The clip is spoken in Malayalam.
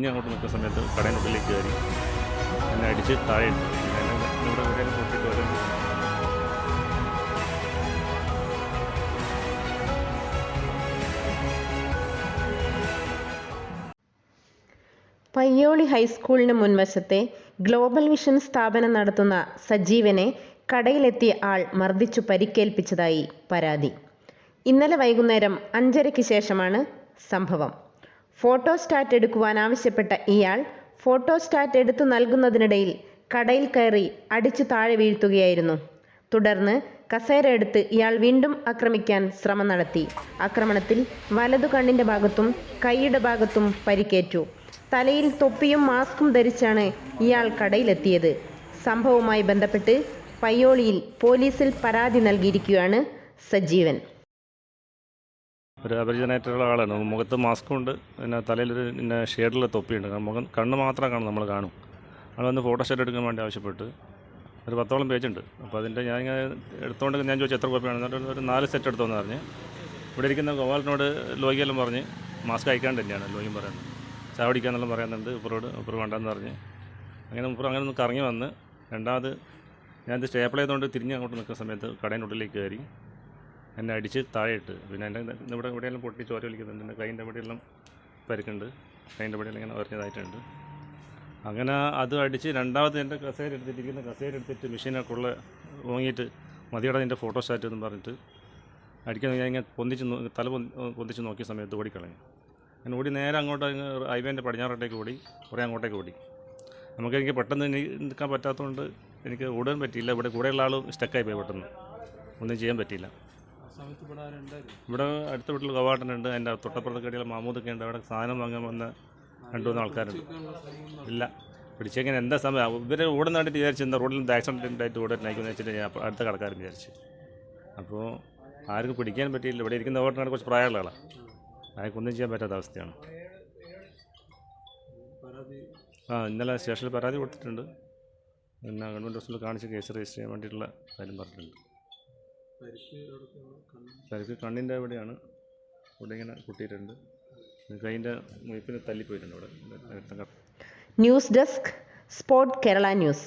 ഇനി അങ്ങോട്ട് നിൽക്കുന്ന സമയത്ത് കടയിനുള്ളിലേക്ക് കയറി. എന്നെ അടിച്ച് താഴെ ഇവിടെ എവിടെയെങ്കിലും പൊട്ടിയിട്ട് വരും പയ്യോളി ഹൈസ്കൂളിന് മുൻവശത്തെ ഗ്ലോബൽ വിഷൻ സ്ഥാപനം നടത്തുന്ന സജീവനെ കടയിലെത്തിയ ആൾ മർദ്ദിച്ചു പരിക്കേൽപ്പിച്ചതായി പരാതി. ഇന്നലെ വൈകുന്നേരം അഞ്ചരയ്ക്ക് ശേഷമാണ് സംഭവം. ഫോട്ടോസ്റ്റാറ്റ് എടുക്കുവാൻ ആവശ്യപ്പെട്ട ഇയാൾ ഫോട്ടോസ്റ്റാറ്റ് എടുത്തു നൽകുന്നതിനിടയിൽ കടയിൽ കയറി അടിച്ചു താഴെ വീഴ്ത്തുകയായിരുന്നു. തുടർന്ന് കസേര എടുത്ത് ഇയാൾ വീണ്ടും ആക്രമിക്കാൻ ശ്രമം നടത്തി. ആക്രമണത്തിൽ വലതു കണ്ണിന്റെ ഭാഗത്തും കൈയുടെ ഭാഗത്തും പരിക്കേറ്റു. തലയിൽ തൊപ്പിയും മാസ്കും ധരിച്ചാണ് ഇയാൾ കടയിലെത്തിയത്. സംഭവവുമായി ബന്ധപ്പെട്ട് പയ്യോളിയിൽ പോലീസിൽ പരാതി നൽകിയിരിക്കുകയാണ് സജീവൻ. ഒരു അപരിചിതനായിട്ടുള്ള ആളാണ്. മുഖത്ത് മാസ്ക് ഉണ്ട്. പിന്നെ തലയിലൊരു പിന്നെ ഷെയ്ഡിൽ തൊപ്പിയുണ്ട്. മുഖം കണ്ണ് മാത്രമേ കാണും നമ്മൾ കാണും. ആൾ വന്ന് ഫോട്ടോ ഫോട്ടോസ്റ്റാറ്റ് എടുക്കാൻ വേണ്ടി ആവശ്യപ്പെട്ട് ഒരു പത്തോളം ഉണ്ട്. അപ്പോൾ അതിന്റെ ഞാൻ ഇങ്ങനെ എടുത്തുകൊണ്ട് ഞാൻ ചോദിച്ചു എത്ര കോപ്പിയാണ് എന്നിട്ട് ഒരു നാല് സെറ്റ് എടുത്തോന്ന് പറഞ്ഞ്. ഇവിടെ ഇരിക്കുന്ന ഗോപാലിനോട് ലോകിയെല്ലാം പറഞ്ഞ് മാസ്ക് അയക്കാണ്ട് തന്നെയാണ് ലോകിയും പറയുന്നത്. ചാവടിക്കാന്നെല്ലാം പറയുന്നുണ്ട്. ഉപ്പറോട് ഇപ്പുറ വേണ്ടെന്ന് പറഞ്ഞ്. അങ്ങനെ ഇപ്പുറം അങ്ങനെ ഒന്ന് കറങ്ങി വന്ന് രണ്ടാമത് ഞാനിത് സ്റ്റേപ്പിൾ ചെയ്തുകൊണ്ട് തിരിഞ്ഞ് അങ്ങോട്ട് നിൽക്കുന്ന സമയത്ത് കടയിനുള്ളിലേക്ക് കയറി. എന്നെ അടിച്ച് താഴെ ഇട്ട് പിന്നെ എന്റെ ഇവിടെ ഇവിടെയെല്ലാം പൊട്ടി ചോര വലിക്കുന്നുണ്ട്. എന്റെ കൈന്റെ ഇവിടെയെല്ലാം പരിക്കുണ്ട്. കൈന്റെ ഇവിടെയെല്ലാം ഇങ്ങനെ ഉറഞ്ഞതായിട്ടുണ്ട് അങ്ങനെ അത് അടിച്ച് രണ്ടാമത് എന്റെ കസേര എടുത്തിട്ടിരിക്കുന്ന കസേര എടുത്തിട്ട് മെഷീനൊക്കെ ഓങ്ങിയിട്ട് മതിയുടെ നിന്റെ ഫോട്ടോസ്റ്റാറ്റ് എന്ന് പറഞ്ഞിട്ട് അടിക്കാൻ ഞാൻ ഇങ്ങനെ പൊന്തിച്ച് തല പൊന്തി- പൊന്തിച്ച് നോക്കിയ സമയത്ത് ഓടിക്കളഞ്ഞു. ഞാൻ ഓടി നേരെ അങ്ങോട്ട് അങ്ങ് ഹൈവേന്റെ പടിഞ്ഞാറോട്ടേക്ക് ഓടി കുറേ അങ്ങോട്ടേക്ക് ഓടി. നമുക്ക് എനിക്ക് പെട്ടെന്ന് നിൽക്കാൻ പറ്റാത്തതുകൊണ്ട് എനിക്ക് ഓടാൻ പറ്റിയില്ല. ഇവിടെ കൂടെയുള്ള ആൾ സ്റ്റക്കായി പോയി പെട്ടെന്ന്. ഒന്നും ചെയ്യാൻ പറ്റിയില്ല. ഇവിടെ അടുത്ത വീട്ടിൽ കവാട്ടനുണ്ട് എന്റെ തൊട്ടപ്പുറത്ത് കടിയിൽ മാമൂദൊക്കെ ഉണ്ട്. അവിടെ സാധനം വാങ്ങാൻ വന്ന രണ്ടു മൂന്ന് ആൾക്കാരുണ്ട് ഇല്ല. പിടിച്ചേക്കാൻ എന്താ സമയം? ഇവരെ ഓടുന്ന കണ്ടിട്ട് വിചാരിച്ചു എന്താ റോഡിൽ നിന്ന് ഉണ്ടായിട്ട് ഓടാനായിക്കെന്ന് വെച്ചിട്ട് ഞാൻ അടുത്ത കടക്കാരൻ വിചാരിച്ചു. അപ്പോൾ ആർക്കും പിടിക്കാൻ പറ്റിയില്ല. ഇവിടെ ഇരിക്കുന്ന ഓട്ടനാണ് കുറച്ച് പ്രായമുള്ള ആളാണ് അയാൾക്കൊന്നും ചെയ്യാൻ പറ്റാത്ത അവസ്ഥയാണ്. ആ ഇന്നലെ സ്റ്റേഷനിൽ പരാതി കൊടുത്തിട്ടുണ്ട്. പിന്നെ ഗവൺമെന്റ് ഹോസ്പിറ്റലിൽ കാണിച്ച് കേസ് രജിസ്റ്റർ ചെയ്യാൻ വേണ്ടിയിട്ടുള്ള കാര്യം പറഞ്ഞിട്ടുണ്ട്. പരിക്ക് കണ്ണിന്റെ അവിടെയാണ് ഇവിടെ ഇങ്ങനെ കുട്ടിയിട്ടുണ്ട് കൈന്റെ മുയപ്പിന് തല്ലിപ്പോയിട്ടുണ്ട് ഇവിടെ. News desk spot Kerala news.